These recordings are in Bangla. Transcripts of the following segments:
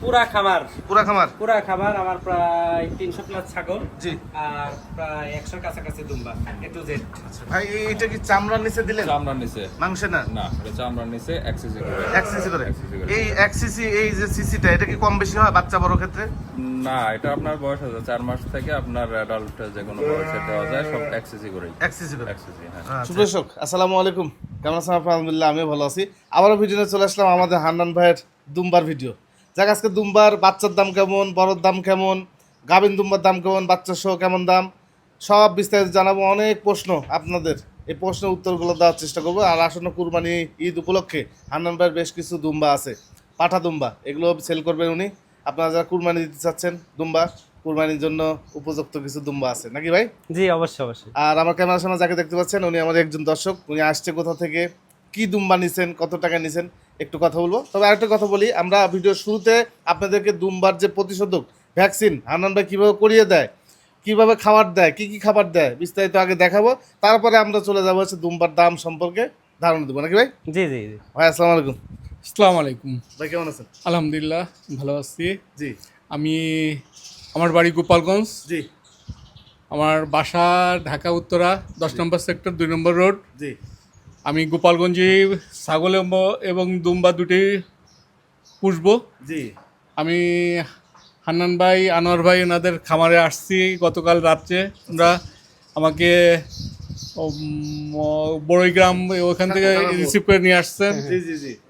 পুরা খামার। পুরা খামার? পুরা খামার আমার প্রায় তিনশো প্লাস ছাগল। জি। আর প্রায় একশোর কাছাকাছি দুম্বা এ টু জেড আচ্ছা ভাই এই- এইটা কি চামড়ার নিচে দিলেন? চামড়ার নিচে। মাংসে না? না এটা চামড়ার নিচে এক সিসি করে। এক সিসি করে? করে। এই এক সিসি এই যে সিসিটা এটা কি কম বেশি হয় বাচ্চা বড় ক্ষেত্রে? না এটা আপনার বয়স আছে চার মাস থেকে আপনার অ্যাডাল্ট যে কোনো বয়সে দেওয়া যায় সব এক সিসি করেই। এক সিসি করে? এক সিসি হ্যাঁ। সুপ্রশক আসসালামু আলাইকুম। কেমন আছেন? আলহামদুলিল্লাহ আমিও ভালো আছি। আবারও ভিডিও চলে আসলাম আমাদের হান্নান ভাইয়ের দুম্বার ভিডিও যাক আজকে দুম্বার বাচ্চার দাম কেমন বড়র দাম কেমন গাভিন দুম্বার দাম কেমন বাচ্চা সহ কেমন দাম সব বিস্তারিত জানাব। অনেক প্রশ্ন আপনাদের এই প্রশ্নের উত্তরগুলো দেওয়ার চেষ্টা করব। আর আসন্ন কুরবানি ঈদ উপলক্ষে হান্নান ভাইয়ের বেশ কিছু দুম্বা আছে। পাঠা দুম্বা এগুলো সেল করবেন উনি। আপনারা যারা কুরবানি দিতে চাচ্ছেন দুম্বা কুরবানির জন্য উপযুক্ত কিছু দুম্বা আছে। নাকি ভাই? জি অবশ্যই অবশ্যই। আর আমার ক্যামেরার সামনে যাকে দেখতে পাচ্ছেন উনি আমাদের একজন দর্শক। উনি আসছে কোথা থেকে কি দুম্বা নিছেন কত টাকা নিছেন একটু কথা বলব। তবে আরেকটা কথা বলি আমরা ভিডিওর শুরুতে আপনাদেরকে দুমবার যে প্রতিষেধক ভ্যাকসিন হান্নান ভাই কীভাবে করিয়ে দেয় কীভাবে খাবার দেয় কি কি খাবার দেয় বিস্তারিত আগে দেখাবো। তারপরে আমরা চলে যাব হচ্ছে দুমবার দাম সম্পর্কে ধারণা দেবো নাকি ভাই? জি জি জি। ভাই আসসালামু আলাইকুম। আসসালামু আলাইকুম। ভাই কেমন আছেন? আলহামদুলিল্লাহ ভালো আছি। জি। আমি আমার বাড়ি গোপালগঞ্জ। জি। আমার বাসা ঢাকা উত্তরা দশ নম্বর সেক্টর দুই নম্বর রোড। জি। আমি গোপালগঞ্জে ছাগল এবং- দুম্বা দুটি পুষবো। জি। আমি হান্নান ভাই আনোয়ার ভাই ওনাদের খামারে আসছি গতকাল রাত্রে। ওরা আমাকে বড়ইগ্রাম ওখান থেকে রিসিভ করে নিয়ে আসছেন।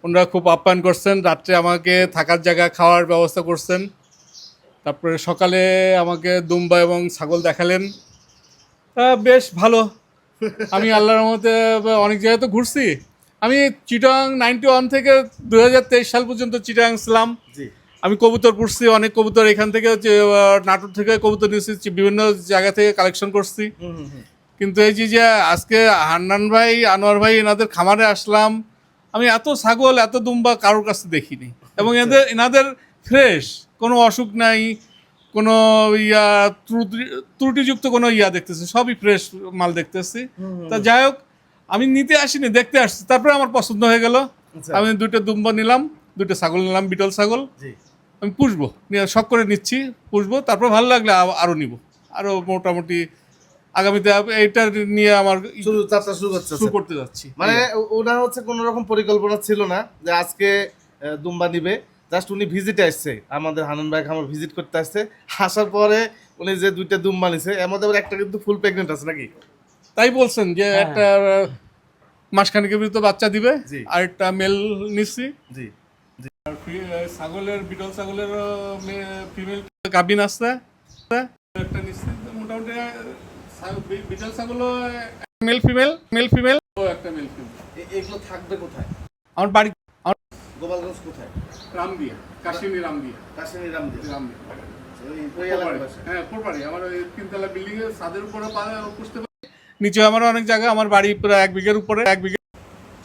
ওনারা খুব আপ্যায়ন করছেন রাত্রে আমাকে থাকার জায়গা খাওয়ার ব্যবস্থা করছেন। তারপরে সকালে আমাকে দুম্বা এবং ছাগল দেখালেন। বেশ ভালো। আমি আল্লাহর মতে অনেক জায়গায় তো ঘুরছি। আমি চিটাং নাইনটি ওয়ান থেকে দুহাজার তেইশ সাল পর্যন্ত চিটাং ছিলাম। আমি কবুতর পুষছি অনেক কবুতর এখান থেকে নাটোর থেকে কবুতর নিয়েছি বিভিন্ন জায়গা থেকে কালেকশন করছি। কিন্তু এই যে যে আজকে হান্নান ভাই আনোয়ার ভাই এনাদের খামারে আসলাম। আমি এত ছাগল এত দুম্বা কারোর কাছে দেখিনি। এবং এদের এনাদের ফ্রেশ কোনো অসুখ নাই। কোনো ইয়া ত্রুটি- ত্রুটিযুক্ত কোনো ইয়া দেখতেছি সবই ফ্রেশ মাল দেখতেছি। তা যাই হোক আমি নিতে আসিনি দেখতে আসছি। তারপরে আমার পছন্দ হয়ে গেল। আচ্ছা। আমি দুইটা দুম্বা নিলাম দুটো ছাগল নিলাম বিটল ছাগল। আমি পুষবো নিয়ে শখ করে নিচ্ছি পুষবো। তারপর ভালো লাগলে আরও নিব। আরও মোটামুটি আগামীতে এইটা নিয়ে আমার শুরু যাত্রা শুরু করছে শুরু করতে যাচ্ছি। মানে ওনার হচ্ছে কোনো রকম পরিকল্পনা ছিল না যে আজকে দুম্বা নিবে। জাস্ট উনি ভিজিটে আসছে। আমাদের হানন ভাই আমার ভিজিট করতে আসছে। আসার পরে উনি যে দুইটা দুম বানিয়েছে এর মধ্যে একটা কিন্তু ফুল প্রেগনেন্ট আছে নাকি? তাই বলছেন যে একটা মাসখানেকের ভিতরে বাচ্চা দিবে। আর একটা মেল নিচ্ছি। জি। আর ছাগলের বিটল ছাগলের ফিমেল গাবিন আছে একটা নিচ্ছি মোটামুটি বিটল ছাগলও মেল ফিমেল মেল ফিমেল একটা মেল ফিমেল এগুলো থাকবে কোথায়? আমার বাড়ি গোপালগঞ্জ কোথায়? রামদিয়া কাশ্মীর রামদিয়া। কাশ্মীর রামদিয়া। রামদিয়া। হ্যাঁ পুরবাড়ি আমার ওই তিনতলা বিল্ডিং এর ছাদের উপরে পুষতে নিচে আমার অনেক জায়গা আমার বাড়ি প্রায় এক বিঘের উপরে এক বিঘে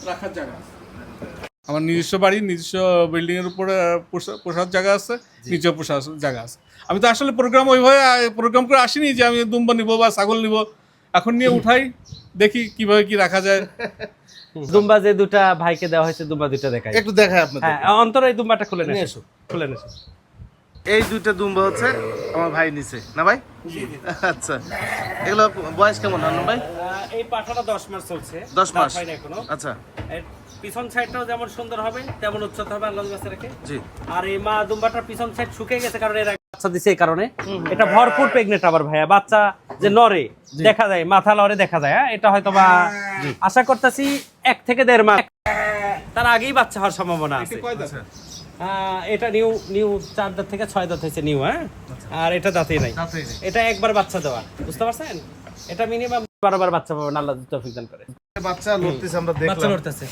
রাখার জায়গা আছে। আমার নিজস্ব বাড়ি নিজস্ব বিল্ডিং এর উপরে পোষার জায়গা আছে নিচেও পোষার জায়গা আছে। আমি তো আসলে প্রোগ্রাম ওইভাবে প্রোগ্রাম করে আসিনি যে আমি দুম্বা নিব বা ছাগল নিব। এখন নিয়ে উঠাই দেখি কীভাবে কি রাখা যায়। দুম্বা যে দুটা ভাইকে দেওয়া হয়েছে দুম্বা দুটা দেখাই। একটু দেখায় আপনাদের হ্যাঁ অন্তর এই দুম্বাটা খুলে নিয়ে এসো। খুলে এই দুইটা দুম্বা হচ্ছে আমার ভাই নিছে না ভাই? আচ্ছা এগুলো বয়স কেমন ভাই? এই পাঠাটা দশ মাস চলছে। দশ দাঁত মাস। হয়নি এখনও। আচ্ছা। পিছন সাইডটাও যেমন সুন্দর হবে তেমন উচ্চতা হবে আল্লাহ গাছে রেখে। জি। আর এই মা দুম্বাটার পিছন সাইড শুকিয়ে গেছে কারণ এর বাচ্চা দিছে এই কারণে। এটা ভরপুর প্রেগনেন্ট আবার ভাইয়া বাচ্চা যে নরে দেখা যায় মাথা লড়ে দেখা যায় হ্যাঁ? এটা হয়তো বা আশা করতেছি এক থেকে দেড় মাস। তার আগেই বাচ্চা হওয়ার সম্ভাবনা আছে। আহ, এটা নিউ নিউ চার দাঁত থেকে ছয় দাঁত হয়েছে নিউ হ্যাঁ? আর এটা দাঁতেই নাই। এটা একবার বাচ্চা দেওয়া বুঝতে পারছেন? এটা মিনিমাম বারোবার বাচ্চা পাবেন আল্লাহ তৌফিক দান করে। বাচ্চা লড়তেছে আমরা বাচ্চা লড়তেছে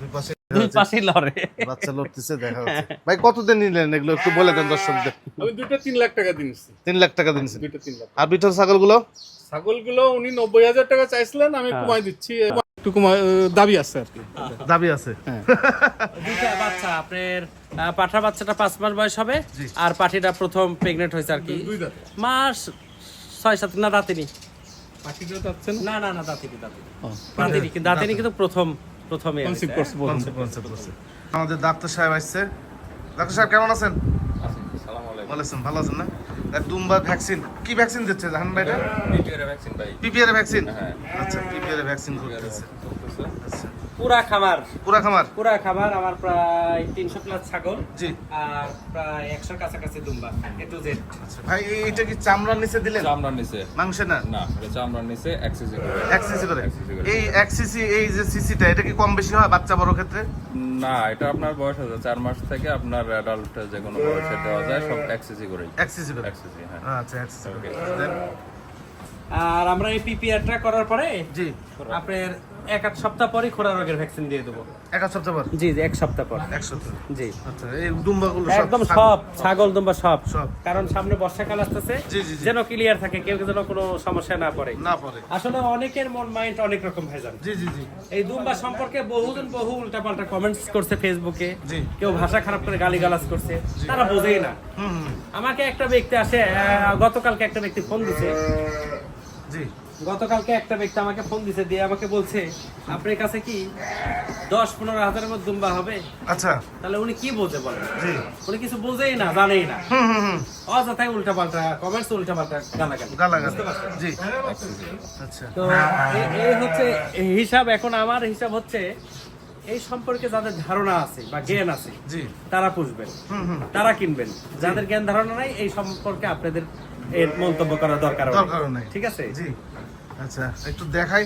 দুই পাশে দুই পাশেই লড়ে। বাচ্চা লড়তেছে দেখা যাচ্ছে ভাই কতদিন নিলেন এগুলো? একটু বলে দেন দর্শকদের। আমি দুটো তিন লাখ টাকা দিয়েছি তিন লাখ টাকা দিনছেন দুটো তিন লাখ। আর বিঠল ছাগলগুলো? ছাগলগুলো উনি নব্বই হাজার টাকা চাইছিলেন আমি কমাই দিচ্ছি। একটু কমাই দাবি আছে আর কি। দাবি আছে? দুইটা বাচ্চা আপনার আহ, বাচ্চাটা পাঁচ মাস বয়স হবে আর পাঠিটা প্রথম প্রেগনেন্ট হয়েছে আর কি। মাস ছয় সাত না দাঁতিনি পাখিটা চাচ্ছেন না? না না দাঁতিনি দাঁতিনি দাঁতিনি কিন্তু দাঁতিনি কিন্তু প্রথম প্রথমে কনসিভ হয়েছে। করছে আমাদের ডাক্তার সাহেব আসছে। ডাক্তার সাহেব কেমন আছেন? বলেছেন ভালো আছেন না? আর ভ্যাকসিন। কি ভ্যাকসিন দিচ্ছে জাহান ভাই এটা পিপিআর ভ্যাকসিন ভাই। PPR vaccine? হ্যাঁ। আচ্ছা পিপিআর ভ্যাকসিন করতেছে। আচ্ছা। পুরা খামার। পুরা খামার? পুরা খামার আমার প্রায় তিনশো প্লাস ছাগল জি। আর প্রায় একশোর কাছাকাছি দুম্বা এ টু জেড আচ্ছা ভাই এইটা কি চামড়ার নিচে দিলেন? চামড়ার নিচে। মাংস না? না এটা চামড়ার নিচে এক সিসি করে। এক সিসি করে। এই এক সিসি এই যে সিসিটা এটা কি কম বেশি হয় বাচ্চা বড় ক্ষেত্রে? না এটা আপনার বয়স আছে চার মাস থেকে আপনার অ্যাডাল্ট যে কোনো বয়সে দেওয়া যায় সব এক সিসি করেই। এক করে? এক সিসি হ্যাঁ। আচ্ছা এক সিসি করে। আর আমরা এই পিপিআরটা করার পরে জি। আপনার এক আধ সপ্তাহ পরে খোরা রোগের ভ্যাকসিন দিয়ে দেবো। এক সপ্তাহ পর? জি জি এক সপ্তাহ পর। এক সপ্তাহ। জি। আচ্ছা এই দুম্বাগুলো একদম সব ছাগল দুম্বা সব। সব। কারণ সামনে বর্ষাকাল আসতেছে। যেন ক্লিয়ার থাকে কেউ যেন কোনো সমস্যা না পড়ে। না পরে আসলে অনেকের মন মাইন্ড অনেক রকম ভেজাল জি জি জি। এই দুম্বা সম্পর্কে বহুজন বহু উল্টাপাল্টা কমেন্টস করছে ফেসবুকে কেউ ভাষা খারাপ করে গালিগালাজ করছে। তারা বোঝেই না। আমাকে একটা ব্যক্তি আসে গতকালকে একটা ব্যক্তি ফোন দিছে। জি। গতকালকে একটা ব্যক্তি আমাকে ফোন দিছে দিয়ে আমাকে বলছে আপনার কাছে কি দশ পনেরো হাজারের মধ্যে দুম্বা হবে? আচ্ছা। তাহলে উনি কি বোঝে বলেন উনি কিছু বোঝেই না জানেই না। অযথাই উল্টা পাল্টা কমেন্টস উল্টা পাল্টা গালাগালি। জি। আচ্ছা। তো এই হচ্ছে হিসাব এখন আমার হিসাব হচ্ছে এই সম্পর্কে যাদের ধারণা আছে বা জ্ঞান আছে তারা পুষবেন। তারা কিনবেন। যাদের জ্ঞান ধারণা নাই এই সম্পর্কে আপনাদের এর মন্তব্য করার দরকার। দরকারও নাই। ঠিক আছে? জি। আচ্ছা একটু দেখাই।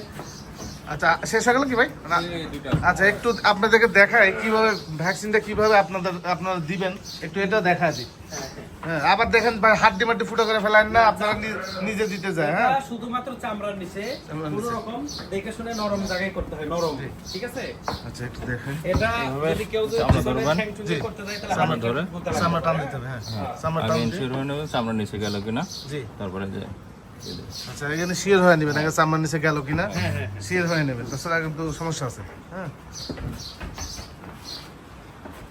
আচ্ছা শেষ হয়ে গেল কি ভাই? না। এই দুইটা। আচ্ছা একটু আপনাদেরকে দেখাই কীভাবে ভ্যাকসিনটা কীভাবে আপনাদের আপনারা দিবেন একটু এটা দেখা দিই। হ্যাঁ আবার দেখেন ভাই হাড্ডি মাড্ডি ফুটো করে ফেলেন না আপনারা নি- নিজে দিতে যায় হ্যাঁ। শুধুমাত্র চামড়ার নিচে নিচে। রকম দেখে শুনে নরম জায়গায় করতে হয় নরম ঠিক আছে? আচ্ছা একটু দেখাই এটা যদি কেউ যদি চামড়া জি। করতে যায় তাহলে চামড়া ধরে? চামড়া টান দিতে হবে হ্যাঁ চামড়া আগে টান হয়ে নেবে চামড়ার নিচে গেল কিনা? জি। তারপরে যে আচ্ছা এখানে শিয়ার হয়ে নেবেন আগে চামড়ার নিচে গেল কিনা? শিয়ার হয়ে নেবেন তাছাড়া কিন্তু সমস্যা আছে। হ্যাঁ।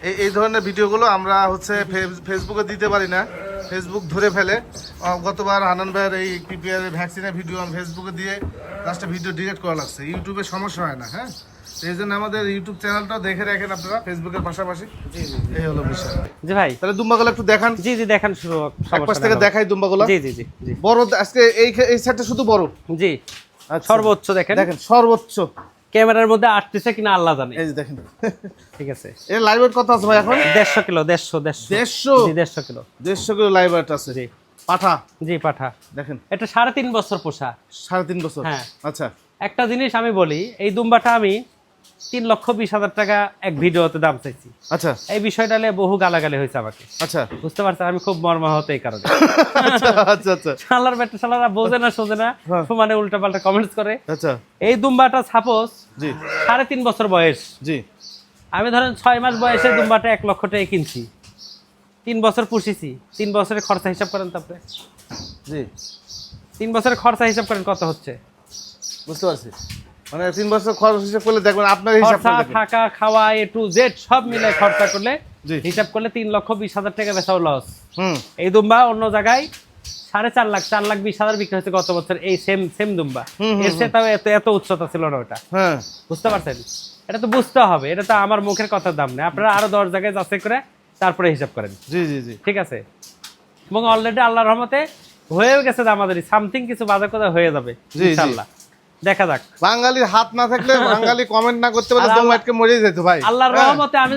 এই এই ধরনের ভিডিওগুলো আমরা হচ্ছে ফেসবুকে দিতে পারি না। ফেসবুক ধরে ফেলে। গতবার আনন্দ ভাইয়ের এই পিপিআর ভ্যাকসিনের ভিডিও আমি ফেসবুকে দিয়ে লাস্টে ভিডিও ডিলিট করা লাগছে। ইউটিউবে সমস্যা হয় না হ্যাঁ? এই জন্য আমাদের ইউটিউব চ্যানেলটাও দেখে রাখেন আপনারা ফেসবুকের পাশাপাশি। এই হলো বিষয়। জি ভাই। তাহলে দুম্বাগুলো একটু দেখান। জি জি দেখান শুরু এক পাশ থেকে দেখাই দুম্বাগুলো। জি জি জি বড় আজকে এই এই সেটটা শুধু বড়। জি। সর্বোচ্চ দেখেন। দেখেন সর্বোচ্চ। ক্যামেরার মধ্যে আটতেছে কিনা আল্লাহ জানে। এই যে দেখেন। ঠিক আছে। এর লাইভ ওয়েট কত আছে ভাই এখন? দেড়শো কিলো দেড়শো দেড়শো। দেড়শো? জি দেড়শো কিলো। দেড়শো কিলো লাইভ ওয়েট আছে। জি। পাঠা? জি পাঠা। দেখেন। এটা সাড়ে তিন বছর পোষা সাড়ে তিন বছর। হ্যাঁ। আচ্ছা। একটা জিনিস আমি বলি এই দুম্বাটা আমি তিন লক্ষ বিশ হাজার টাকা এক ভিডিওতে দাম চাইছি। আচ্ছা। এই বিষয়টা নিয়ে বহু গালাগালি হয়েছে আমাকে। আচ্ছা। বুঝতে পারছেন আমি খুব মর্মাহত এই কারণে। আচ্ছা আচ্ছা আচ্ছা। শালার বোঝে না সোজে না। হ্যাঁ। সমানে উল্টা পাল্টা কমেন্টস করে। আচ্ছা। এই দুম্বাটা সাপোজ জি। সাড়ে তিন বছর বয়স। জি। আমি ধরেন ছয় মাস বয়সে দুম্বাটা এক লক্ষ টাকা কিনছি। তিন বছর পুষিছি। তিন বছরের খরচা হিসাব করেন তারপরে জি। তিন বছরের খরচা হিসাব করেন কত হচ্ছে? বুঝতে পারছি। মানে তিন বছর খরচ হিসাব করলে দেখবেন আপনার হিসাব থাকা খাওয়া এ টু জেড সব মিলে খরচা করলে হিসাব করলে তিন লক্ষ বিশ হাজার টাকা বেচাও লস এই দুম্বা অন্য জায়গায় সাড়ে চার লাখ চার লাখ বিশ হাজার বিক্রি হয়েছে গত বছর এই সেম সেম দুম্বা। এর সে তাও এত এত উচ্চতা ছিল না ওটা। হ্যাঁ। বুঝতে পারছেন? এটা তো বুঝতে হবে এটা তো আমার মুখের কথার দাম নেই। আপনারা আরও দশ জায়গায় যাচাই করে তারপরে হিসাব করেন। জি জি জি। ঠিক আছে? এবং অলরেডি আল্লাহর রহমতে হয়েও গেছে আমাদের সামথিং কিছু বাজার কথা হয়ে যাবে জি। দেখা যাক। বাঙালির হাত না থাকলে বাঙালি কমেন্ট না করতে পারলে দম আটকে মরে যেত ভাই। আল্লাহর হ্যাঁ। রহমতে আমি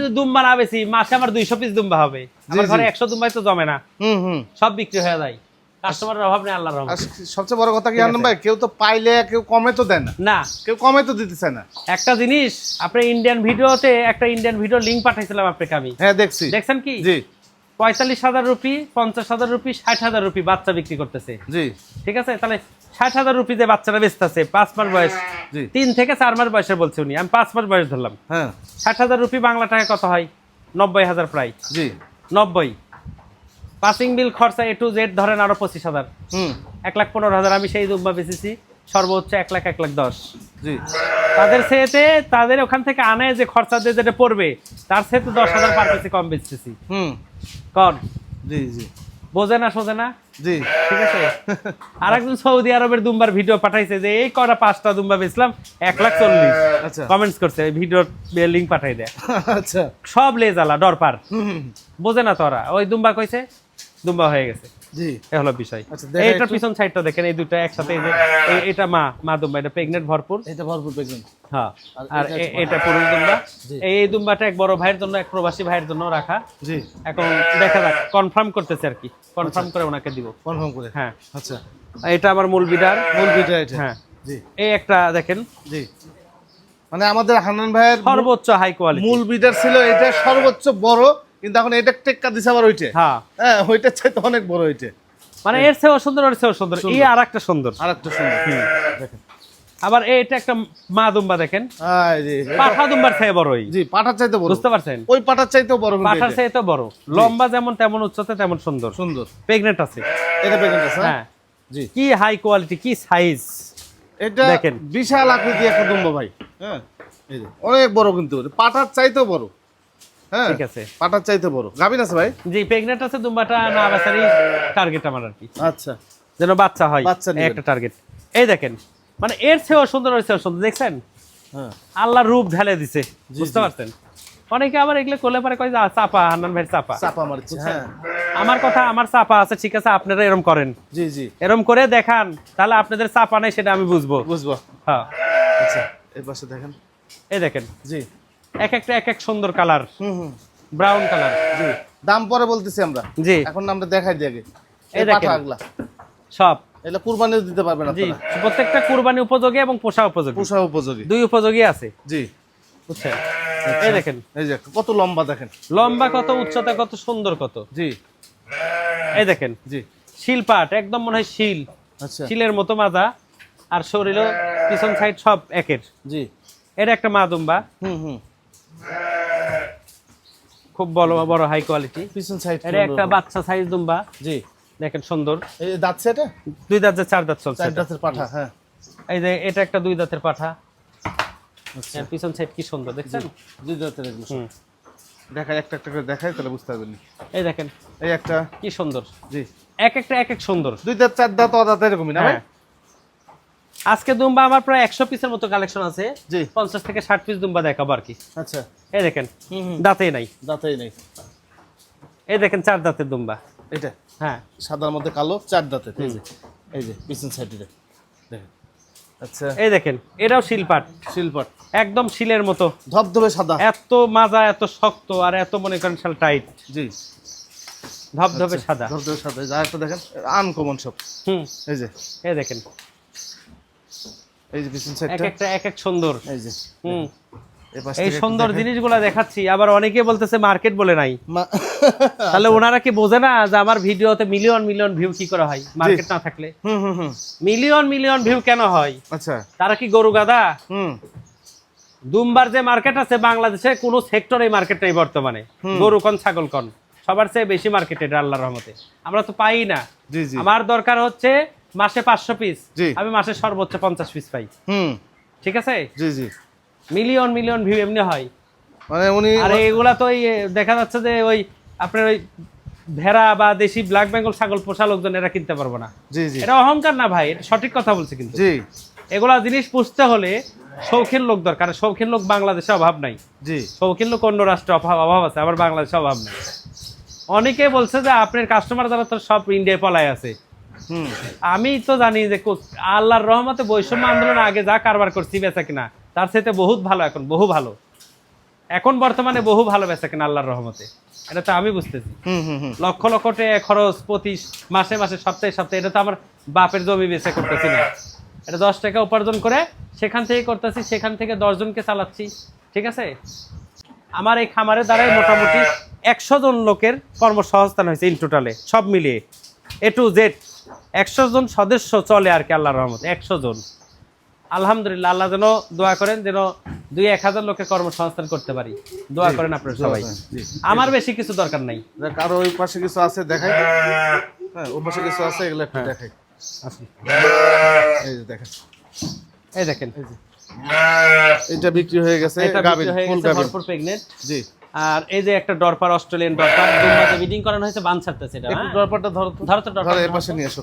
বেশি মাসে আমার দুইশো পিস দুম্বা হবে। আমার ঘরে একশো দুম্বাই তো জমে না। হুম হুম। সব বিক্রি হয়ে যায়। কাস্টমারের অভাব নেই আল্লাহর রহমতে। সবচেয়ে বড় কথা কি আছে। ভাই? কেউ তো পাইলে কেউ কমে তো দেয় না। না। কেউ কমে তো দিতে চায় না। একটা জিনিস আপনি ইন্ডিয়ান ভিডিওতে একটা ইন্ডিয়ান ভিডিও লিঙ্ক পাঠাইছিলাম আপনাকে আমি। হ্যাঁ দেখছি। দেখছেন কি? জি। পঁয়তাল্লিশ হাজার রুপি পঞ্চাশ হাজার রুপি ষাট হাজার রুপি বাচ্চা বিক্রি করতেছে। জি। ঠিক আছে? তাহলে ষাট হাজার রুপি যে বাচ্চারা বেচতেছে পাঁচ মাস বয়স। জি। তিন থেকে চার মাস বয়সের বলছে উনি। আমি পাঁচ মাস বয়স ধরলাম। হ্যাঁ। ষাট হাজার রুপি বাংলা টাকায় কত হয়? নব্বই হাজার প্রায়। জি। নব্বই। পাসিং বিল খরচা এ টু জেড ধরেন আরও পঁচিশ হাজার। হুম। এক লাখ পনেরো হাজার। আমি সেই দুম্বা বেচেছি সর্বোচ্চ এক লাখ এক লাখ দশ। জি। তাদের সেতে তাদের ওখান থেকে আনে যে খরচা দিয়ে যেটা পড়বে তার সেতে দশ হাজার পার কম বেচতেছি। হুম। কন? জি জি। বোঝে না সোজে না? জি ঠিক আছে। আর একজন সৌদি আরবের দুম্বার ভিডিও পাঠাইছে যে এই কটা পাঁচটা দুম্বা বেচলাম? এক লাখ চল্লিশ। আচ্ছা। কমেন্টস করছে ভিডিও লিঙ্ক পাঠাই দেয়। আচ্ছা। সব লে জ্বালা ডরপার বোঝে না তোরা। ওই দুম্বা কইছে দুম্বা হয়ে গেছে। জি। হলো বিষয়। আচ্ছা, এইটা পিছন সাইডটা দেখেন এই দুটো একসাথে এই যে এটা মা মা দুম্বা এটা প্রেগনেন্ট ভরপুর। এটা ভরপুর প্রেগনেন্ট হ্যাঁ। আর এটা পুরুষ দুম্বা। এই দুম্বাটা এক বড় ভাইয়ের জন্য এক প্রবাসী ভাইয়ের জন্য রাখা। জি। এখন দেখা যাক কনফার্ম করতেছে আর কি। কনফার্ম আচ্ছা। করে ওনাকে দিব। কনফার্ম করে। হ্যাঁ। আচ্ছা। এটা আমার মূল বিডার মূল এটা। হ্যাঁ। জি। এই একটা দেখেন। জি। মানে আমাদের হান্নান ভাইয়ের সর্বোচ্চ হাই কোয়ালিটি মূল বিটার ছিল এটা সর্বোচ্চ বড়। কিন্তু এখন এটা টেক্কা দিছে আবার ওইটা। হ্যাঁ। হ্যাঁ ওইটার চাইতে অনেক বড় ওইটা। মানে এর চেয়েও সুন্দর এর চেয়েও সুন্দর। এই আর একটা সুন্দর। আর একটা সুন্দর দেখেন। আবার এটা একটা মা দুম্বা দেখেন। হ্যাঁ জি পাঠা দুম্বার থেকে বড়ই। জি পাটার চাইতে বড়। বুঝতে পারছেন? ওই পাটার চাইতেও বড় পাঠার তো বড়। লম্বা যেমন তেমন উচ্চতা তেমন সুন্দর। সুন্দর। প্রেগনেন্ট আছে। এটা প্রেগনেন্ট আছে হ্যাঁ? হ্যাঁ। জি। কি হাই কোয়ালিটি কি সাইজ এটা দেখেন। বিশাল আকৃতি একটা দুম্বা ভাই হ্যাঁ? অনেক বড় কিন্তু। পাটার চাইতেও বড়। হ্যাঁ ঠিক আছে। পাটার চাইতে বড়। গাবিন আছে ভাই? জি প্রেগনেন্ট আছে দুম্বাটা না বাসারই টার্গেট আমার আর কি। আচ্ছা। যেন বাচ্চা হয় বাচ্চা একটা টার্গেট এই দেখেন মানে এর চেয়েও সুন্দর এর সুন্দর দেখছেন? হ্যাঁ। রূপ ঢেলে দিছে বুঝতে পারছেন? অনেকে আবার এগুলো করলে পারে কয় চাপা হান্নান ভাইয়ের চাপা। চাপা মারছে হ্যাঁ। আমার কথা আমার চাপা আছে ঠিক আছে আপনারা এরম করেন। জি জি। এরম করে দেখান তাহলে আপনাদের চাপা নেই সেটা আমি বুঝব। বুঝব। হ্যাঁ। আচ্ছা এই পাশে দেখেন। এই দেখেন। জি। এক একটা এক এক সুন্দর কালার। হুম ব্রাউন কালার জি। দাম পরে বলতেছি আমরা। জি। এখন আমরা দেখাই দিই আগে। এই দেখেন। সব। এগুলা কুরবানিও দিতে পারবেন আপনারা। জি প্রত্যেকটা কুরবানি উপযোগী এবং পোষা উপযোগী। পোষা উপযোগী। দুই উপযোগী আছে। জি। বুঝছেন? এই দেখেন। এই যে কত লম্বা দেখেন। লম্বা কত উচ্চতা কত সুন্দর কত। জি। এই দেখেন। জি। শিল শিলপাট একদম মনে হয় শিল। আচ্ছা। শিলের মতো মাজা। আর শরীরও পিছন সাইড সব একের। জি। এটা একটা মাদুম্বা হুম হুম। খুব বড় বড় হাই কোয়ালিটি পিছন সাইড এটা একটা বাচ্চা সাইজ দুম্বা। জি। দেখেন সুন্দর। এই দাঁত সেটা দুই দাঁত চার দাঁত চলছে চার দাঁতের পাঠা হ্যাঁ। এই যে এটা একটা দুই দাঁতের পাঠা। আচ্ছা। এর পিছন সাইড কি সুন্দর দেখছেন? দুই দাঁতের। হুম। দেখাই একটা একটা করে দেখাই তাহলে বুঝতে পারবেন। এই দেখেন। এই একটা। কি সুন্দর। জি। এক একটা এক এক সুন্দর। দুই দাঁত চার দাঁত অ দাঁত এরকমই না ভাই? হ্যাঁ। আজকে দুম্বা আমার প্রায় একশো পিসের মতো কালেকশন আছে। জি। পঞ্চাশ থেকে ষাট পিস দুম্বা দেখাবো আর কি। আচ্ছা। এই দেখেন দাঁতেই নাই। দাঁতেই নেই। এই দেখেন চার দাঁতের দুম্বা। এটা হ্যাঁ। সাদার মধ্যে কালো চার দাঁতের এই যে। এই যে পিছন সাইডে দেখেন। আচ্ছা। এই দেখেন এটাও শিলপাট শিলপাট একদম শিলের মতো। ধবধবে সাদা। এত মাজা এত শক্ত আর এত মনে করেন শাল টাইট। জি। ধবধবে আচ্ছা, সাদা। ধবধবে সাদা। যা একটা দেখেন আনকমন সব। হুম। এই যে। এই দেখেন। এই যে পিছন এক সাইডটা একটা এক এক সুন্দর। এই যে হুম। এই পাশ এই থেকে একটু সুন্দর জিনিসগুলো দেখাচ্ছি। আবার অনেকে বলতেছে মার্কেট বলে নাই। তাহলে ওনারা কি বোঝে না যে আমার ভিডিওতে মিলিয়ন মিলিয়ন ভিউ কি করে হয়? মার্কেট না থাকলে। মিলিয়ন মিলিয়ন ভিউ কেন হয়? আচ্ছা। তারা কি গরু গাদা? দুমবার যে মার্কেট আছে বাংলাদেশে কোন সেক্টরে মার্কেট নেই বর্তমানে। গরু কন ছাগল কন। সবার চেয়ে বেশি মার্কেট আল্লাহর রহমতে। আমরা তো পাই না। আমার দরকার হচ্ছে মাসে পাঁচশো পিস আমি মাসে সর্বোচ্চ পঞ্চাশ পিস পাই। হুম। ঠিক আছে? জি জি। মিলিয়ন মিলিয়ন ভিউ এমনি হয়। মানে উনি আর এগুলা তো দেখা যাচ্ছে যে ওই আপনার ওই ভেড়া বা দেশি ব্ল্যাক বেঙ্গল ছাগল পোষা লোকজন এরা কিনতে পারব না। জি জি। এটা অহংকার না ভাই? এটা সঠিক কথা বলছে কিন্তু। জি। এগুলা জিনিস পুষতে হলে শৌখিন লোক দরকার। শৌখিন লোক বাংলাদেশে অভাব নাই। জি। শৌখিন লোক অন্য রাষ্ট্রে অভাব অভাব আছে। আবার বাংলাদেশে অভাব নেই। অনেকে বলছে যে আপনার কাস্টমার যারা তো সব ইন্ডিয়ায় পলায় আছে। আমি তো জানি যে আল্লাহর রহমতে বৈষম্য আন্দোলন আগে যা কারবার করছি বেচা কিনা তার সাথে বহুত ভালো এখন বহু ভালো। এখন বর্তমানে বহু ভালো বেচা কিনা আল্লাহর রহমতে। এটা তো আমি বুঝতেছি। লক্ষ লক্ষ টাকা খরচ প্রতি মাসে মাসে সপ্তাহে সপ্তাহে এটা তো আমার বাপের জমি বেচে করতেছি না। এটা দশ টাকা উপার্জন করে সেখান থেকে করতেছি সেখান থেকে দশজনকে চালাচ্ছি ঠিক আছে? আমার এই খামারের দ্বারাই মোটামুটি একশো জন লোকের কর্মসংস্থান হয়েছে ইন টোটালে সব মিলিয়ে। এ টু জেড একশো জন সদস্য চলে আর কি আল্লাহর রহমতে একশো জন। আলহামদুলিল্লাহ আল্লাহ যেন দোয়া করেন যেন দুই এক হাজার লোকের কর্মসংস্থান করতে পারি। দোয়া করেন আপনারা সবাই। আমার বেশি কিছু দরকার নাই। কারও ওই পাশে কিছু আছে দেখাই। হ্যাঁ ওই পাশে কিছু আছে এগুলো একটু দেখাই। এই যে দেখেন। এই দেখেন। এটা বিক্রি হয়ে গেছে এটা বিক্রি হয়ে গেছে ভরপুর প্রেগনেন্ট জি। আর এই যে একটা ডরপার অস্ট্রেলিয়ান ডরপার দুম্বাতে বিডিং করানো হয়েছে বান ছাড়তেছে এটা একটু ডরপারটা দরপারটা ধরো তো। ধরো তো ডরপার এই এর পাশে নিয়ে এসো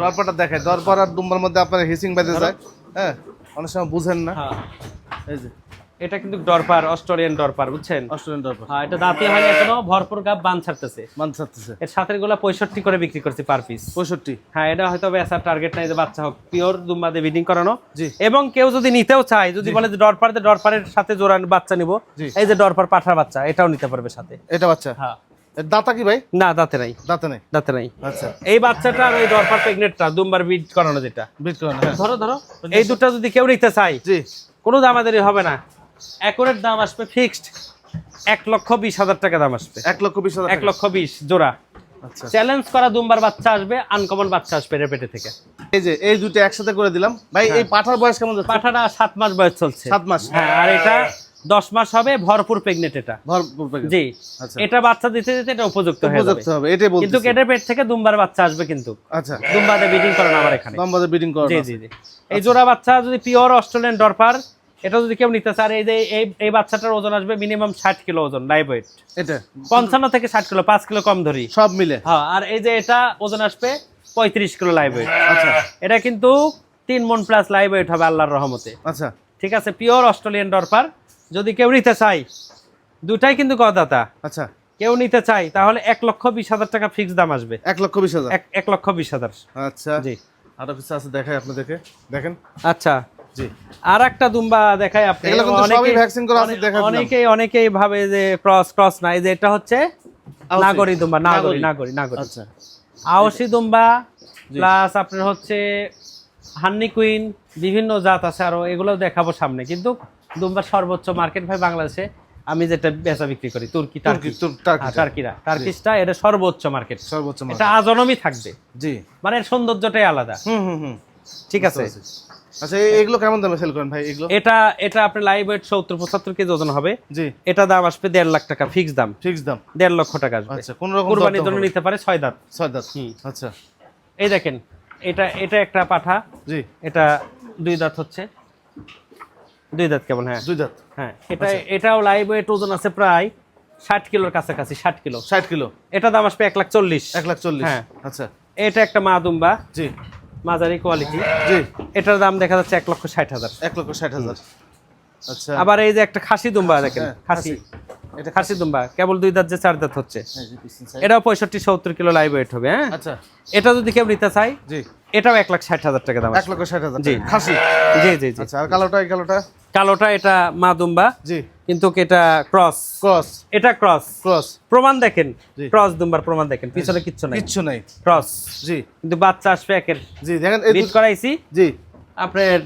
ডরপারটা দেখাই। ডরপার আর দুম্বার মধ্যে আপনার হিসিং বেঁধে যায় হ্যাঁ? অনেক সময় বুঝেন না। হ্যাঁ। এই যে। এটা কিন্তু ডরপার অস্ট্রেলিয়ান ডরপার বুঝছেন? অস্ট্রেলিয়ান ডরপার হ্যাঁ এটা দাঁতে হয়নি এখনও ভরপুর গাব বান ছাড়তেছে। মান ছাড়তেছে। এর সাথেরগুলা পঁয়ষট্টি করে বিক্রি করছি পার পিস পঁয়ষট্টি। হ্যাঁ এটা হয়তো বেচার টার্গেট নাই যে বাচ্চা হোক পিওর দুম্বাদে ব্রিডিং করানো। জি। এবং কেউ যদি নিতেও চায় যদি বলে যে ডরপার দিয়ে ডরপারের সাথে জোড়া বাচ্চা নিব এই যে ডরপার পাঠার বাচ্চা এটাও নিতে পারবে সাথে। এটা বাচ্চা? হ্যাঁ। দাঁতা কি ভাই? না দাঁতে নাই। দাঁতে নেই? দাঁতে নাই। আচ্ছা। এই বাচ্চাটা আর ওই ডরপার প্রেগনেন্টটা দুম্বার বিট করানো যেটা। বিট করেন হ্যাঁ। ধরো ধরো। এই দুটো যদি কেউ নিতে চায় জি। কোনো দামাদারি হবে না। অ্যাকুরেট দাম আসবে ফিক্সড এক লক্ষ বিশ হাজার টাকা দাম আসবে। এক লক্ষ বিশ হাজার এক লক্ষ বিশ জোড়া। চ্যালেঞ্জ করা দুম্বার বাচ্চা আসবে আনকমন বাচ্চা আসবে রেপেটে থেকে। এই যে এই দুটো একসাথে করে দিলাম। ভাই এই পাঠার বয়স কেমন পাঠাটা সাত মাস বয়স চলছে। সাত মাস। হ্যাঁ আর এটা দশ মাস হবে ভরপুর প্রেগনেন্ট এটা। ভরপুর জি। আচ্ছা। এটা বাচ্চা দিতে দিতে এটা উপযুক্ত হয়ে উপযুক্ত হবে এটাই কিন্তু কেটে পেট থেকে দুম্বার বাচ্চা আসবে কিন্তু। আচ্ছা। দুম্বাতে বিডিং করেন আমার এখানে। লম্বাতে বিডিং করা জি জি জি। এই জোড়া বাচ্চা যদি পিওর অস্ট্রেলিয়ান ডরপার এটা যদি কেউ নিতে চায় এই যে এই এই বাচ্চাটার ওজন আসবে মিনিমাম ষাট কিলো ওজন লাইভ ওয়েট এটা। পঞ্চান্ন থেকে ষাট কিলো পাঁচ কিলো কম ধরি। সব মিলে। হ্যাঁ আর এই যে এটা ওজন আসবে পঁয়ত্রিশ কিলো লাইভ ওয়েট আচ্ছা। এটা কিন্তু তিন মন প্লাস লাইভ ওয়েট হবে আল্লাহর রহমতে। আচ্ছা। ঠিক আছে পিওর অস্ট্রেলিয়ান ডরপার যদি কেউ নিতে চাই দুটাই কিন্তু করদাতা। আচ্ছা। কেউ নিতে চাই তাহলে এক লক্ষ বিশ হাজার টাকা ফিক্স দাম আসবে। এক লক্ষ বিশ হাজার। এক লক্ষ বিশ হাজার। আচ্ছা। জি। আরও কিছু আছে দেখাই আপনাদেরকে। দেখেন। আচ্ছা। আর একটা দুম্বা দেখাই আপনি অনেকেই-। অনেকেই ভাবে যে ক্রস ক্রস না। এই যে এটা হচ্ছে নাগরি দুম্বা নাগরি নাগরি। নাগরি নাগরি। আচ্ছা। আওসি দুম্বা প্লাস আপনার হচ্ছে হান্নি কুইন বিভিন্ন জাত আছে আরও। এগুলো দেখাবো সামনে। কিন্তু দুম্বার সর্বোচ্চ মার্কেট ভাই বাংলাদেশে আমি যেটা বেচা বিক্রি করি তুর্কি টার্কি। হ্যাঁ, টার্কিরা। টার্কিশটা এটা সর্বোচ্চ মার্কেট সর্বোচ্চ এটা আজনমই থাকবে। জি। মানে সৌন্দর্যটাই আলাদা। হুম হুম হুম। ঠিক আছে। আচ্ছা এগুলো কেমন দামে সেল করেন ভাই এগুলো? এটা এটা আপনার লাইভ ওয়েট সত্তর পঁচাত্তর কেজি ওজন হবে। জি। এটা দাম আসবে দেড় লাখ টাকা ফিক্স দাম। ফিক্স দাম। দেড় লক্ষ টাকা আসবে। আচ্ছা কোন রকম কুরবানির জন্য নিতে পারে ছয় দাঁত। ছয় দাঁত। আচ্ছা। এই দেখেন এটা এটা একটা পাঠা। জি। এটা দুই দাঁত হচ্ছে। দুই দাঁত কেমন? হ্যাঁ। দুই দাঁত। হ্যাঁ এটা এটাও লাইভ ওয়েট ওজন আছে প্রায় ষাট কিলোর কাছাকাছি ষাট কিলো। ষাট কিলো। এটা দাম আসবে এক লাখ চল্লিশ। এক লাখ চল্লিশ। হ্যাঁ। আচ্ছা। এটা একটা মা দুম্বা। জি। মাঝারি কোয়ালিটি জি। এটার দাম দেখা যাচ্ছে এক লক্ষ ষাট হাজার। এক লক্ষ ষাট হাজার। আচ্ছা। আবার এই যে একটা খাসি দুম্বা দেখেন হ্যাঁ, খাসি। খাসি। এটা খাসি দুম্বা কেবল দুই দাঁত যে চার দাঁত হচ্ছে। এই যে পিছন side। এটাও পঁয়ষট্টি সত্তর কিলো লাইভ ওয়েট হবে হ্যাঁ? আচ্ছা। এটা যদি কেউ নিতে চায় জি। এটাও এক লাখ ষাট হাজার টাকা দাম এক। লক্ষ ষাট হাজার জি। খাসি? জি জি জি। আচ্ছা আর কালোটা কালোটা? কালোটা এটা মা দুম্বা জি। কিন্তু এটা ক্রস। ক্রস। এটা ক্রস। ক্রস। প্রমাণ দেখেন ক্রস দুম্বার প্রমাণ দেখেন পিছনে কিচ্ছু নাই। কিচ্ছু নাই। ক্রস। জি। কিন্তু বাচ্চা আসবে একের। জি দেখেন এই বিট করাইছি। জি। আপনার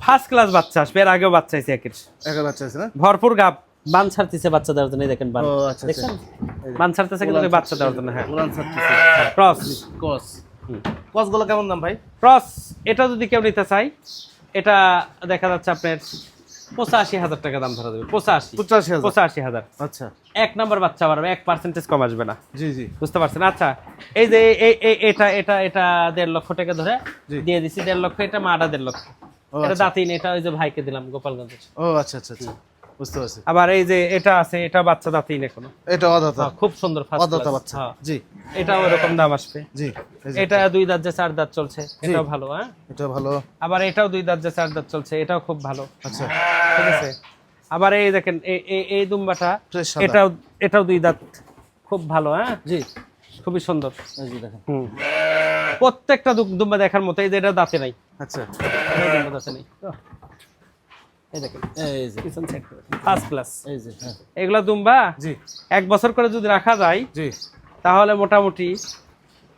ফার্স্ট ক্লাস বাচ্চা আসবে এর আগেও বাচ্চা আইছে একের। একা বাচ্চা আছে না? ভরপুর গাব। বান ছাড়তেছে বাচ্চা দেওয়ার জন্য দেখেন বান। আচ্ছা আচ্ছা। দেখছেন? বান ছাড়তেছে কিন্তু বাচ্চা দেওয়ার জন্য হ্যাঁ। উড়ান ছাড়তেছে। ক্রস। ক্রস। ক্রসগুলো কেমন দাম ভাই? ক্রস এটা যদি কেউ নিতে চায় এটা দেখা যাচ্ছে আপনার পঁচাশি হাজার টাকা দাম ধরা দেবে পঁচাশি। পঁচাশি পঁচাশি হাজার। আচ্ছা। এক নম্বর বাচ্চা বাড়বে এক পার্সেন্টেজ কম আসবে না। জি জি। বুঝতে পারছেন? আচ্ছা এই যে এটা এটা এটা দেড় লক্ষ টাকা ধরে দিয়ে দিছি দেড় লক্ষ এটা মাটা দেড় লক্ষ। এটা আচ্ছা। দাঁতিন এটা ওই যে ভাইকে দিলাম গোপালগঞ্জের। ও আচ্ছা আচ্ছা আচ্ছা। বুঝতে পারছি। আবার এই যে এটা আছে এটা বাচ্চা দাঁতিন এখনও এটা অদাতা হ্যাঁ, খুব সুন্দর অদাতা বাচ্চা। জি। এটা ওরকম দাম আসবে। জি এটা দুই দাঁত যে চার দাঁত চলছে এটাও ভালো হ্যাঁ? এটা ভালো। আবার এটাও দুই দাঁত যে চার দাঁত চলছে এটাও খুব ভালো। আচ্ছা। ঠিক আছে? আবার এই দেখেন এই দুম্বাটা এটাও এটাও দুই দাঁত খুব ভালো হ্যাঁ? জি। খুবই সুন্দর। যে দেখেন। হুম। প্রত্যেকটা দুম্বা দেখার মতো এই যে এটা দাঁতে নাই। আচ্ছা। দাঁতে নেই। এই দেখেন এই যে। পিছন সাইড ফার্স্ট ক্লাস এই যে হ্যাঁ। এগুলা দুম্বা? জি। এক বছর করে যদি রাখা যায় জি। তাহলে মোটামুটি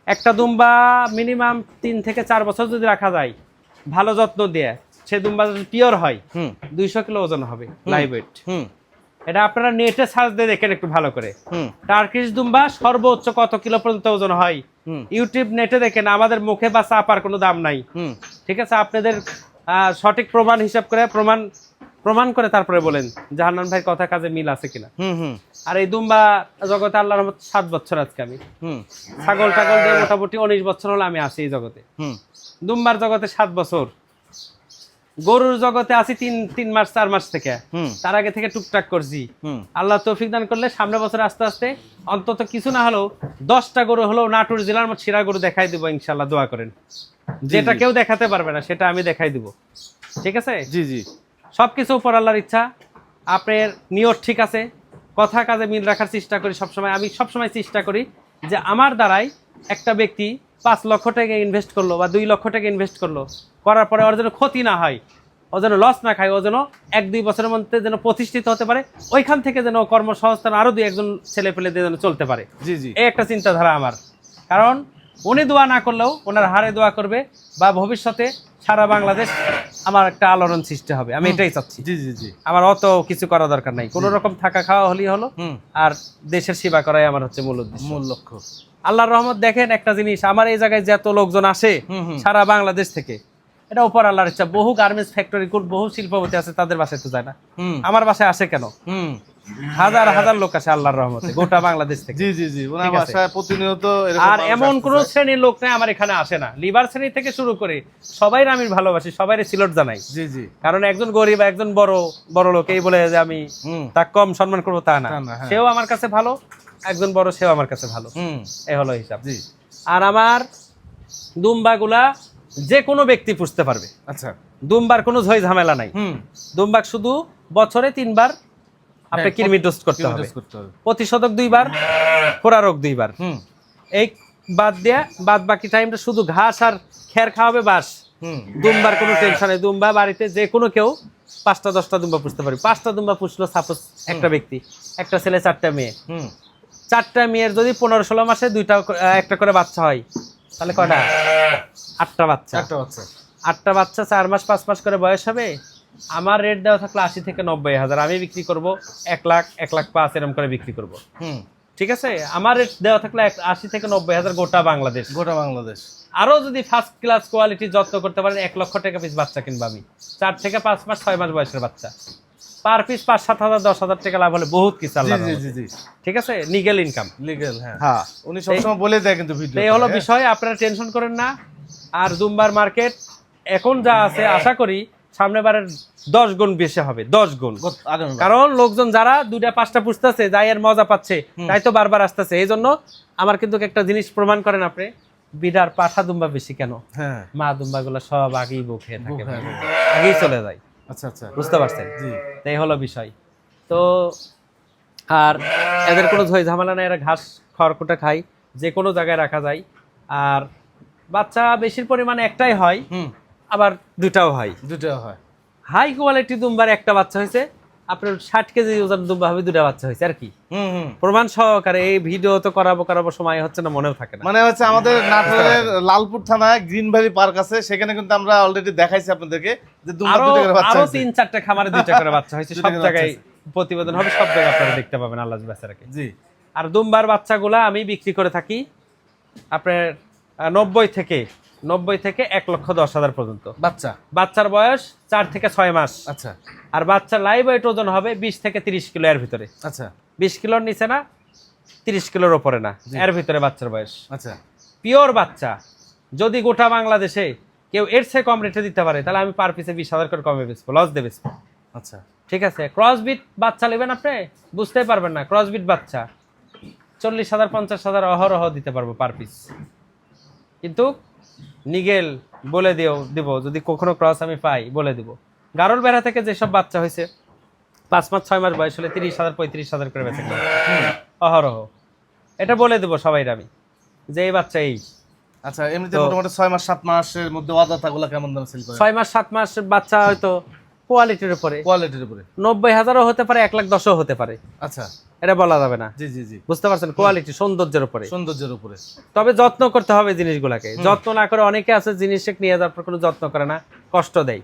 একটা দুম্বা মিনিমাম তিন থেকে চার বছর যদি রাখা যায় ভালো যত্ন দিয়ে সে দুম্বা যদি পিওর হয় হুম। দুইশো কিলো ওজন হবে লাইভ ওয়েট হুম। এটা আপনারা নেটে সার্চ দিয়ে দেখেন একটু ভালো করে। হুম। টার্কিশ দুম্বা সর্বোচ্চ কত কিলো পর্যন্ত ওজন হয়? হুম। ইউটিউব নেটে দেখেন আমাদের মুখে বা চাপার কোনো দাম নাই। ঠিক আছে আপনাদের সঠিক প্রমাণ হিসাব করে প্রমাণ প্রমাণ করে তারপরে বলেন জাহান্নান ভাই কথা কাজে মিল আছে কিনা। আর এই দুম্বা জগতে আল্লাহর রহমতে সাত বছর আজকে আমি। ছাগল টাগল দিয়ে মোটামুটি উনিশ বছর হলো আমি আছি এই জগতে। দুম্বার জগতে সাত বছর। গরুর জগতে আছি তিন তিন মাস চার মাস থেকে। তার আগে থেকে টুকটাক করছি। হুম। আল্লাহ তৌফিক দান করলে সামনে বছর আস্তে আস্তে অন্তত কিছু না হলেও দশটা গরু হলেও নাটোর জেলার মতো সেরা গরু দেখাই দিব ইনশাল্লাহ দোয়া করেন। যেটা কেউ দেখাতে পারবে না সেটা আমি দেখাই দিব। ঠিক আছে? জি জি। সব কিছু উপর আল্লাহর ইচ্ছা। আপনার নিয়ত ঠিক আছে। কথা কাজে মিল রাখার চেষ্টা করি সবসময়। আমি সবসময় চেষ্টা করি যে আমার দ্বারাই একটা ব্যক্তি পাঁচ লক্ষ টাকা ইনভেস্ট করল বা দুই লক্ষ টাকা ইনভেস্ট করল। করার পরে ওর যেন ক্ষতি না হয় ও যেন লস না খায় ও যেন এক দুই বছরের মধ্যে যেন প্রতিষ্ঠিত হতে পারে ওইখান থেকে যেন কর্মসংস্থান আরও দুই একজন ছেলে পেলে যেন চলতে পারে। জি জি। এই একটা চিন্তাধারা আমার। কারণ উনি দোয়া না করলেও ওনার হারে দোয়া করবে বা ভবিষ্যতে সারা বাংলাদেশ আমার একটা আলোড়ন সৃষ্টি হবে আমি এটাই চাচ্ছি। জি জি জি। আমার অত কিছু করা দরকার নাই। কোনো রকম থাকা খাওয়া হলেই হলো আর দেশের সেবা করাই আমার হচ্ছে মূল উদ্দেশ্য। মূল লক্ষ্য। আল্লাহর রহমত দেখেন একটা জিনিস আমার এই জায়গায় যে এত লোকজন আসে। সারা বাংলাদেশ থেকে এটা উপর আল্লাহর ইচ্ছা। বহু গার্মেন্টস ফ্যাক্টরি বহু শিল্পপতি আছে তাদের বাসায় তো যায় না। আমার বাসায় আসে কেন? হাজার হাজার লোক আসে আল্লাহর রহমতে গোটা বাংলাদেশ থেকে। জি জি জি। ওনার বাসায় প্রতিনিয়ত আর এমন কোন শ্রেণির লোক নাই আমার এখানে আসে না। লিভার শ্রেণি থেকে শুরু করে সবাই আমি ভালোবাসি সবাই সিলট জানাই। জি জি। কারণ একজন গরিব একজন বড় বড় লোক এই বলে যে আমি তা কম সম্মান করব তা না। হ্যাঁ। সেও আমার কাছে ভালো একজন বড় সেও আমার কাছে ভালো। হুম। এই হলো হিসাব। জি। আর আমার দুম্বাগুলা যে কোনো ব্যক্তি পুষতে পারবে। আচ্ছা। দুম্বার কোনো ঝই ঝামেলা নাই। দুম্বাক শুধু বছরে তিনবার আপনি কৃমি ডোজ করতে হবে। প্রতিশোধক দুইবার খোরা রোগ দুইবার। এই বাদ দেয়া বাদ বাকি টাইমটা শুধু ঘাস আর খের খাওয়াবে বাস। দুমবার কোনো টেনশন নেই। দুম্বা বাড়িতে যে কোনো কেউ পাঁচটা দশটা দুম্বা পুষতে পারে পাঁচটা দুম্বা পুষলো সাপোজ একটা ব্যক্তি একটা ছেলে চারটা মেয়ে। হুম। চারটা মেয়ের যদি পনেরো ষোলো মাসে দুইটা একটা করে বাচ্চা হয় তাহলে কয়টা? আটটা বাচ্চা। একটা বাচ্চা। আটটা বাচ্চা চার মাস পাঁচ মাস করে বয়স হবে? আমার রেট দেওয়া থাকলে আশি থেকে নব্বই হাজার। আমি বিক্রি করব এক লাখ এক লাখ পাঁচ এরকম করে বিক্রি করব। হুম। ঠিক আছে? আমার রেট দেওয়া থাকলে আশি থেকে নব্বই হাজার গোটা বাংলাদেশ। গোটা বাংলাদেশ। আরও যদি ফার্স্ট ক্লাস কোয়ালিটি যত্ন করতে পারেন এক লক্ষ টাকা পিস বাচ্চা কিনবো আমি। চার থেকে পাঁচ মাস ছয় মাস বয়সের বাচ্চা। পার পিস পাঁচ সাত হাজার দশ হাজার টাকা লাভ হলে বহুত কিছু জি জি জি জি। ঠিক আছে? নিগেল ইনকাম লিগেল হ্যাঁ। হ্যাঁ। উনি সবসময় বলে দেয় কিন্তু ভিডিও এই হলো বিষয় আপনারা টেনশন করেন না। আর দুম্বার মার্কেট এখন যা আছে আশা করি সামনে বারের দশ গুণ বেশি হবে দশ গুণ। কারণ লোকজন যারা দুইটা পাঁচটা পুষতেছে যাই এর মজা পাচ্ছে তাই তো বারবার আসতেছে। এই জন্য আমার কিন্তু একটা জিনিস প্রমাণ করেন আপনি বিডার পাঠা দুম্বা বেশি কেন? হ্যাঁ। মা দুম্বা গুলো সব আগেই বুক থাকে। আগেই চলে যায়। আচ্ছা আচ্ছা। বুঝতে পারছেন? জি। তাই হলো বিষয়। তো আর এদের কোনো ঝামেলা নাই এরা ঘাস খড়কুটা খায় যে কোনো জায়গায় রাখা যায়। আর বাচ্চা বেশির পরিমাণে একটাই হয় হুম। আবার দুটাও হয়। দুটাও হয়। হাই কোয়ালিটি দুম্বার একটা বাচ্চা হয়েছে আপনার ষাট কেজি ওজন হবে দুটা বাচ্চা হয়েছে আর কি? প্রমাণ সহকারে এই ভিডিও তো করাবো করাবো সময় হচ্ছে না মনেও থাকে না। মানে হচ্ছে আমাদের নাটোরের লালপুর থানায় গ্রিনভ্যালি পার্ক আছে সেখানে কিন্তু আমরা অলরেডি দেখাইছি আপনাদেরকে যে আরও তিন চারটে খামারে দুইটা করে বাচ্চা হয়েছে সব জায়গায় প্রতিবেদন হবে সব জায়গায় আপনারা দেখতে পাবেন আল্লাহ বেচারাকে জি। আর দুম্বার বাচ্চাগুলা আমি বিক্রি করে থাকি আপনার নব্বই থেকে নব্বই থেকে এক লক্ষ দশ হাজার পর্যন্ত। বাচ্চা? বাচ্চার বয়স চার থেকে ছয় মাস। আচ্ছা। আর বাচ্চার লাইভ ওয়েট ওজন হবে বিশ থেকে তিরিশ কিলো এর ভিতরে। আচ্ছা। বিশ কিলোর নিচে না তিরিশ কিলোর ওপরে না এর ভিতরে বাচ্চার বয়স। আচ্ছা। পিওর বাচ্চা যদি গোটা বাংলাদেশে কেউ এর চেয়ে কম রেটে দিতে পারে তাহলে আমি পার পিসে বিশ হাজার করে কমে বেচবো লস দিয়ে বেচবো। আচ্ছা। ঠিক আছে? ক্রসবিট বাচ্চা নেবেন আপনি? বুঝতেই পারবেন না ক্রসবিট বাচ্চা। চল্লিশ হাজার পঞ্চাশ হাজার অহরহ দিতে পারব পার পিস কিন্তু নিগেল বলে দিও দিব। যদি কখনো ক্রস আমি পাই বলে দিব। গারল বেড়া থেকে যেসব বাচ্চা হয়েছে পাঁচ মাস ছয় মাস বয়স হলে তিরিশ হাজার পঁয়ত্রিশ হাজার করে বেঁচে অহরহ। এটা বলে দেবো সবাই আমি যে এই বাচ্চা এই। আচ্ছা এমনিতে মোটামুটি ছয় মাস সাত মাসের মধ্যে ওয়াদাতাগুলো কেমন দাম সেল করে? ছয় মাস সাত মাস বাচ্চা হয়তো কোয়ালিটির উপরে। কোয়ালিটির উপরে। নব্বই হাজারও হতে পারে এক লাখ দশও হতে পারে। আচ্ছা। এটা বলা যাবে না। জি জি জি। বুঝতে পারছেন? কোয়ালিটি সৌন্দর্যের উপরে। সৌন্দর্যের উপরে। তবে যত্ন করতে হবে জিনিসগুলাকে। যত্ন না করে অনেকে আছে জিনিস নিয়ে যাওয়ার পর কোনো যত্ন করে না কষ্ট দেয়।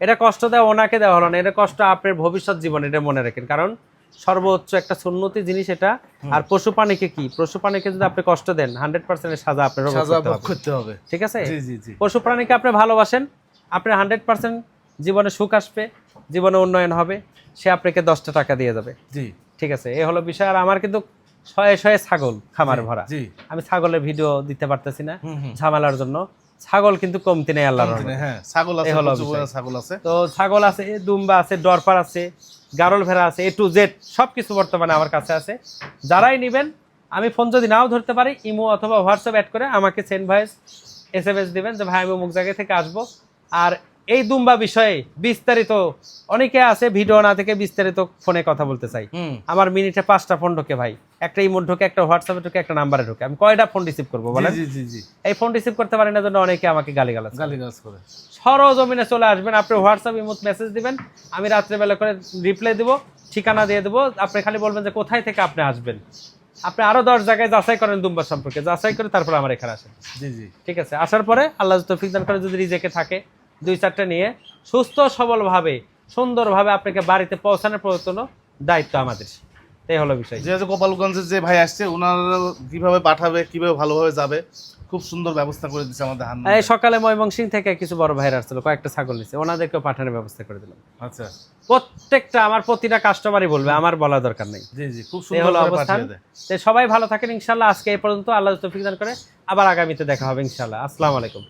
এটা কষ্ট দেওয়া ওনাকে দেওয়া হলো না। এটা কষ্ট আপনার ভবিষ্যৎ জীবন এটা মনে রাখেন। কারণ সর্বোচ্চ একটা সুন্নতি জিনিস এটা। আর পশু প্রাণীকে কি? পশু প্রাণীকে যদি আপনি কষ্ট দেন হান্ড্রেড পার্সেন্টের সাজা আপনার করতে হবে। ঠিক আছে? পশু প্রাণীকে আপনি ভালোবাসেন। আপনি হান্ড্রেড পার্সেন্ট জীবনে সুখ আসবে জীবনে উন্নয়ন হবে। সে আপনাকে দশটা টাকা দিয়ে যাবে। জি। ঠিক আছে এই হলো বিষয়। আর আমার কিন্তু শয়ে শয়ে ছাগল খামার ভরা। আমি ছাগলের ভিডিও দিতে পারতেছি না ঝামেলার জন্য। ছাগল কিন্তু কমতি নেই আল্লাহর হ্যাঁ ছাগল আছে ছাগল আছে। তো ছাগল আছে দুম্বা আছে ডরপার আছে গারল ভেড়া আছে এ টু জেড সব কিছু বর্তমানে আমার কাছে আছে। যারাই নেবেন আমি ফোন যদি নাও ধরতে পারি ইমো অথবা হোয়াটসঅ্যাপ অ্যাড করে আমাকে send voice S M S দেবেন যে ভাই আমি অমুক জায়গা থেকে আসব। আর এই দুম্বা বিষয়ে বিস্তারিত অনেকে আছে ভিডিও না থেকে বিস্তারিত ফোনে কথা বলতে চাই। আমার মিনিটে পাঁচটা ফোন ঢোকে ভাই। একটা ইমোট ঢোকে একটা হোয়াটসঅ্যাপে ঢোকে একটা নাম্বারে ঢোকে। আমি কয়টা ফোন রিসিভ করব বলেন? এই ফোন রিসিভ করতে পারি না জন্য অনেকে আমাকে গালি গালাজ গালি গাছ করে। সরজমিনে চলে আসবেন আপনি হোয়াটসঅ্যাপ ইমোট মেসেজ দিবেন। আমি রাত্রেবেলা করে রিপ্লাই দিব ঠিকানা দিয়ে দেবো। আপনি খালি বলবেন যে কোথায় থেকে আপনি আসবেন। আপনি আরও দশ জায়গায় যাচাই করেন দুম্বার সম্পর্কে। যাচাই করে তারপর আমার এখানে আসেন। জি জি। ঠিক আছে? আসার পরে আল্লাহ তৌফিক দান করে যদি রিজেকে থাকে দুই চারটে নিয়ে সুস্থ সবলভাবে সুন্দরভাবে আপনাকে বাড়িতে পৌঁছানোর প্রয়ত্ন দায়িত্ব আমাদের। এই হলো বিষয়। যেহেতু গোপালগঞ্জের যে ভাই আসছে ওনার কীভাবে পাঠাবে কীভাবে ভালোভাবে যাবে খুব সুন্দর ব্যবস্থা করে দিচ্ছে আমাদের হান্নান এই সকালে ময়মনসিং থেকে কিছু বড় ভাইরা আসছিল কয়েকটা ছাগল নিচ্ছে ওনাদেরকেও পাঠানোর ব্যবস্থা করে দিলাম। আচ্ছা। প্রত্যেকটা আমার প্রতিটা কাস্টমারই বলবে আমার বলা দরকার নেই। জি জি খুব সুন্দর হলো অবস্থান। সবাই ভালো থাকেন ইনশাল্লাহ আজকে এই পর্যন্ত আল্লাহ তৌফিক দান করে আবার আগামীতে দেখা হবে ইনশাল্লাহ। আসসালামু আলাইকুম।